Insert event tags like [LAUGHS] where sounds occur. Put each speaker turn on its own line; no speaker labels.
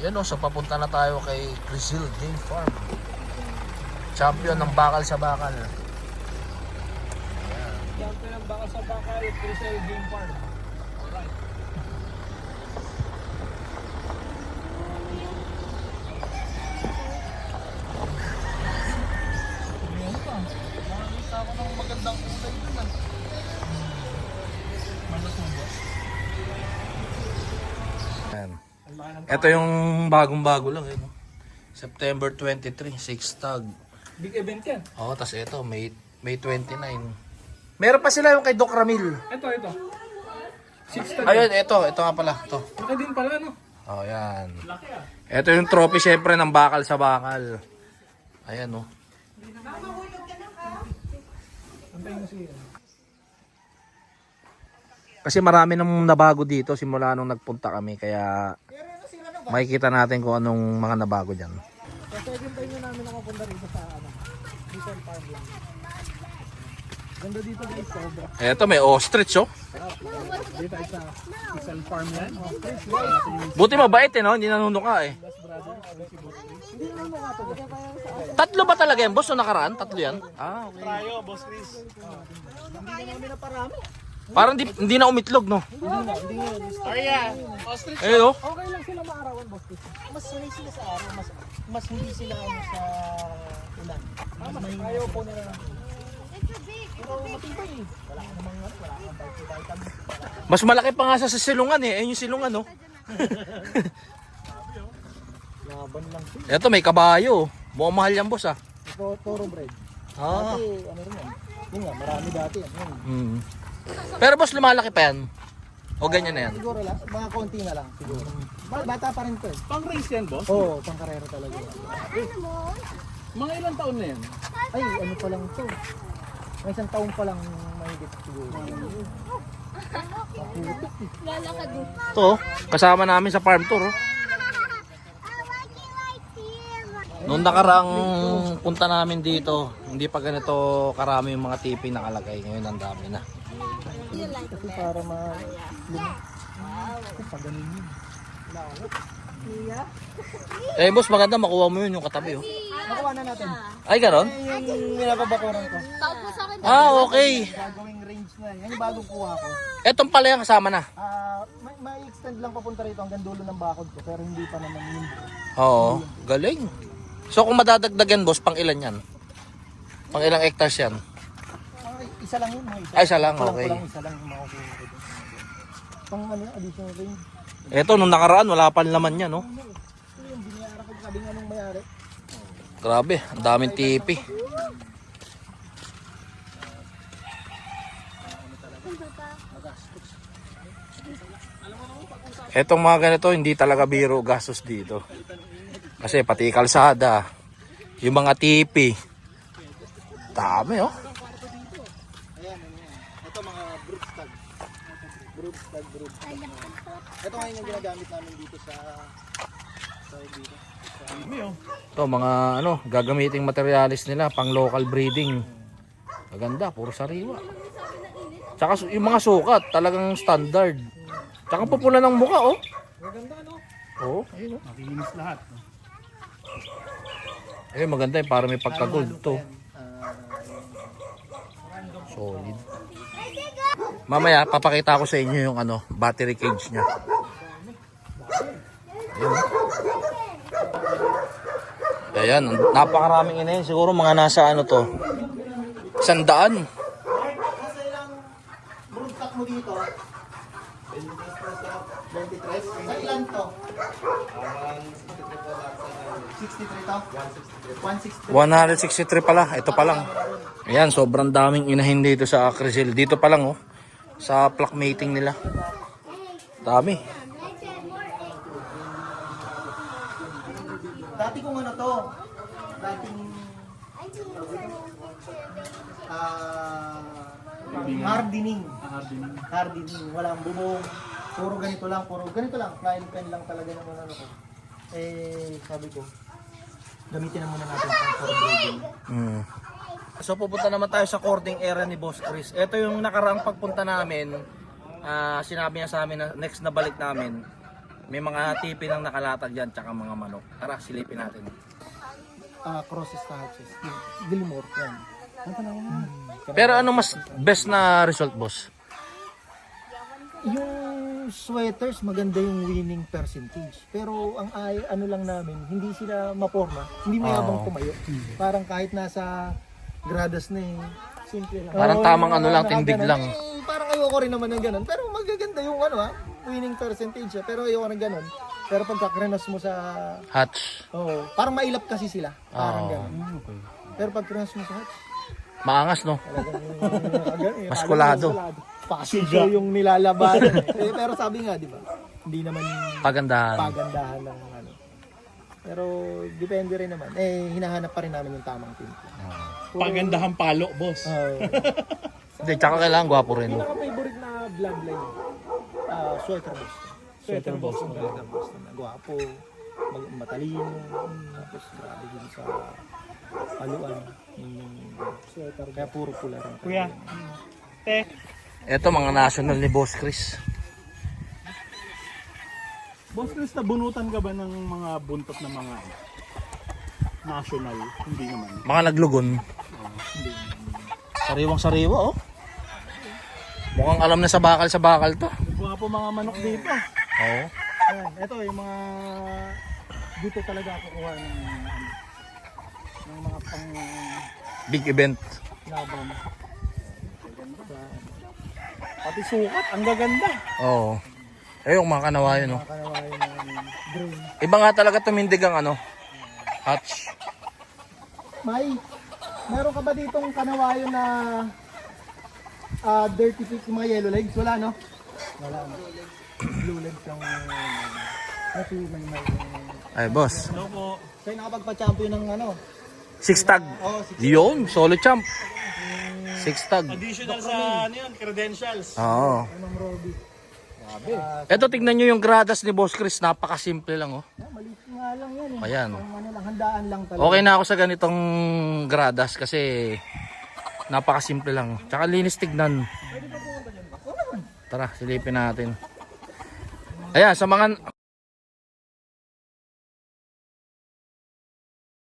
Yan o, so papunta na tayo kay Crisil Game Farm. Champion ng bakal sa bakal.
Champion ng baka sa bakal, Crisel Game Farm. Alright. Ano pa? Nakakita ako ng magandang kulay dun ah.
Ito yung bagong-bago lang eh. no? September 23, 6 tag.
big event yan.
Oo, tas ito, May, May 29. Meron pa sila yung kay Doc Ramil.
Ito, ito. Six tag.
Ayun, ito, ito nga pala. Ito.
Laki din pala, no?
Oh, yan.
Laki ah.
Ito yung trophy syempre ng bakal sa bakal. Ayan oh.
Mo siya.
Kasi marami nang nabago dito simula nung nagpunta kami kaya makikita natin kung anong mga nabago dyan.
Sa second time na namin nakapunta rito sa ano, Rizal Farm lang. Ganda dito guys, sobra.
Eto may ostrich oh.
Dito ay sa Rizal Farm yan.
Buti mabait eh no, hindi nanunuka eh. Tatlo ba talaga yan boss o nakaraan? Tatlo yan? Ah, okay.
Tayo, Boss Chris. Hindi na namin naparami.
Parang di, hindi na umitlog no.
Hindi na, hindi na. Arya, ostrich.
Ayun oh.
Okay lang sila maarawan, Boss. Mas sanay sila sa araw, mas mas hindi sila ano sa ulan. Mas may ayaw po nila eh. Namang ano.
Mas malaki pa nga sa silungan eh. Ayun yung silungan oh.
Laban lang sila.
Eto may kabayo. Mukhang mahal yan boss ah.
Ito, toro bread.
Ah.
Dati, ano rin yan. Yun nga, marami dati yan. Yun.
Pero boss lumalaki pa yan. O ganyan na yan.
Siguro lang, mga konti na lang siguro. Ba- Bata pa rin to eh. Pang race yan, boss? Oo, pang karera talaga. Mga ilang taon na yan? Ay, ano pa lang to. May isang taon pa lang mahigit siguro. Eh.
Lalakad mo.
Ito, oh, kasama namin sa farm tour. oh. Noong nakaraang punta namin dito, hindi pa ganito karami yung mga tipi nakalagay. Ngayon ang dami na.
Kasi para ma... Kasi pa ganun yun.
Eh boss, maganda makuha mo yun yung katabi oh.
Nakuha na natin.
Ay, ganon?
Ay, yung ko.
Tapos sa akin,
Ah, okay.
Gagawing range na. Yan yung bagong kuha ko.
Etong pala yung kasama na.
Ah, may, may extend lang papunta rito hanggang dulo ng bakod ko pero hindi pa naman yun.
Oo, galing. So kung madadagdagan boss, pang ilan yan? Pang ilang hectares yan?
Ah, isa lang yun, isa.
Ay, isa lang,
Kulang-
okay.
kulang isa lang yung makukuha ko dun. Pang ano, additional range.
Eto, nung nakaraan, wala pa naman yan, no?
Ito yung binayaran ko sabi nga nung mayari.
Grabe, ang daming tipi. Etong mga ganito, hindi talaga biro gastos dito. Kasi pati kalsada, yung mga tipi. Dami, oh.
Ayan, ano yan. Ito mga brood stag. Brood stag, brood stag. Ito ngayon yung ginagamit namin dito sa sa dito.
Ito, mga ano, gagamiting materialis nila, pang local breeding. Maganda, puro sariwa. Tsaka yung mga sukat, talagang standard. Tsaka pupula ng mukha, oh.
Maganda no?
Oo, ayun, oh.
Makinis lahat.
Eh, maganda yun, para may pagka-gold to. Solid. Mamaya, papakita ko sa inyo yung ano, battery cage niya. Ayan, napakaraming ina yun. Siguro mga nasa ano to, sandaan.
Mo dito? 23? Sa ilan to? 63 to? 163.
163 pala, ito pa lang. Ayan, sobrang daming inahin dito sa Crisil. Dito pa lang, oh. Sa flock mating nila. Dami.
Dati kung ano to, dating ah hardening. Hardening. Walang bubong. Puro ganito lang, puro ganito lang. Flying pen lang talaga naman ano ko. Eh, sabi ko, gamitin na muna natin pang for breeding.
Mm. So pupunta naman tayo sa cording area ni Boss Chris. Ito yung nakaraang pagpunta namin. ah, sinabi niya sa amin na next na balik namin. May mga tipi ng nakalatag dyan, tsaka mga manok. Tara, silipin natin.
Ah, crosses na hatches. Gilmore, yan.
Pero ano mas best na result, boss?
Yung sweaters, maganda yung winning percentage. Pero ang ay, ano lang namin, hindi sila maporma, hindi mayabang
Oo.
tumayo. Parang kahit nasa gradas na eh. Simple lang.
Parang
Oo,
tamang
yung
ano
mga
lang, tindig
nakaganon.
lang.
Eh, parang ayoko rin naman ng ganun. Pero magaganda yung ano ha, winning percentage ha. Pero ayoko ng ganun. Pero pagka krenos mo sa,
Hatch.
oh, parang mailap kasi sila. Parang
Oo.
ganun. Pero pag krenos mo sa hatch,
Maangas, no?
talagang
Maskulado.
Passion show yung nilalaban. [LAUGHS] eh, pero sabi nga, di ba? Hindi naman
Pagandahan.
pagandahan ng ano. Pero depende rin naman. Eh, hinahanap pa rin namin yung tamang team.
Pagandahan palo, boss.
Uh, [LAUGHS]
Hindi, tsaka kailangan gwapo rin.
Pinaka-favorite na bloodline. Ah, sweater boss.
Sweater boss.
Sweater boss na gwapo, mag- matalino, tapos grabe din sa paluan. Yung sweater Kaya puro pula rin.
Kuya, te,
Ito, mga national ni Boss Chris.
boss Chris, nabunutan ka ba ng mga buntot ng mga national? Hindi naman.
Mga naglugon. Sariwang sariwa, oh. Mukhang alam na sa bakal sa bakal to.
Mga po mga manok dito.
Oo.
Ayan, ito yung mga dito talaga ako kuha ng ng mga pang
Big event.
laban.
Pati sukat, ang gaganda.
Oo. Eh, yung mga kanawayan, oh.
Mga kanawayan ng green.
Iba nga talaga tumindig ang ano. Hatch.
May, meron ka ba ditong kanawayan na ah, dirty pig, yung mga yellow legs? Wala, no? Wala. no? Blue legs lang. Kasi may may.
Ay, boss.
Hello po.
Kayo nakapagpa-champion ng ano?
Six tag.
Oh, si
Yun, solo champ. Six tag.
Additional sa ano yun, credentials.
Oo.
Ma'am Robby. Grabe.
Ito, tignan nyo yung gradas ni Boss Chris. Napakasimple lang, oh.
Ah, maliit nga lang yan. Eh.
Ayan.
Ang handaan lang talaga.
Okay na ako sa ganitong gradas kasi napakasimple lang. Tsaka linis tignan. Tara, silipin natin. Ayan, sa mga